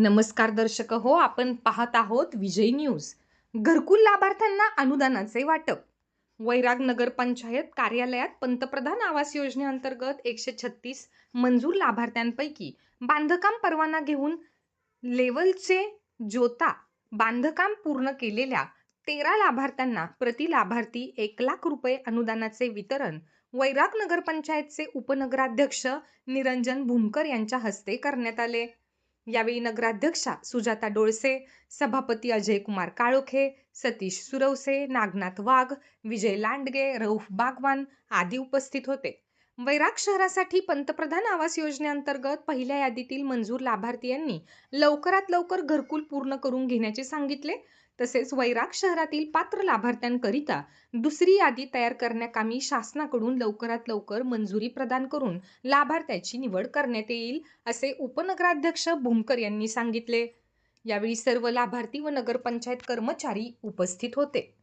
नमस्कार दर्शक हो आपण पाहत आहोत विजय न्यूज. घरकुल लाभार्थ्यांना अनुदानाचे वाटप. वैराग नगर पंचायत कार्यालयात पंतप्रधान आवास योजनेअंतर्गत एकशे छत्तीस मंजूर लाभार्थ्यांपैकी बांधकाम परवाना घेऊन लेवलचे जोता बांधकाम पूर्ण केलेल्या तेरा लाभार्थ्यांना प्रति लाभार्थी एक लाख रुपये अनुदानाचे वितरण वैराग नगरपंचायतचे उपनगराध्यक्ष निरंजन भूमकर यांच्या हस्ते करण्यात आले. यावेळी नगराध्यक्षा सुजाता डोळसे सभापती अजय कुमार काळोखे सतीश सुरवसे नागनाथ वाघ विजय लांडगे रऊफ बागवान आदी उपस्थित होते. वैराग शहरासाठी पंतप्रधान आवास योजनेअंतर्गत पहिल्या यादीतील मंजूर लाभार्थी लवकरात लवकर घरकुल पूर्ण करून घेण्याचे सांगितले. तसेच वैराग शहरातील पात्र लाभार्थ्यांकरिता दुसरी यादी तयार करण्याकामी शासनाकडून लवकरात लवकर मंजुरी प्रदान करून लाभार्थ्याची निवड करण्यात येईल असे उपनगराध्यक्ष भूमकर यांनी सांगितले. यावेळी सर्व लाभार्थी व नगरपंचायत कर्मचारी उपस्थित होते.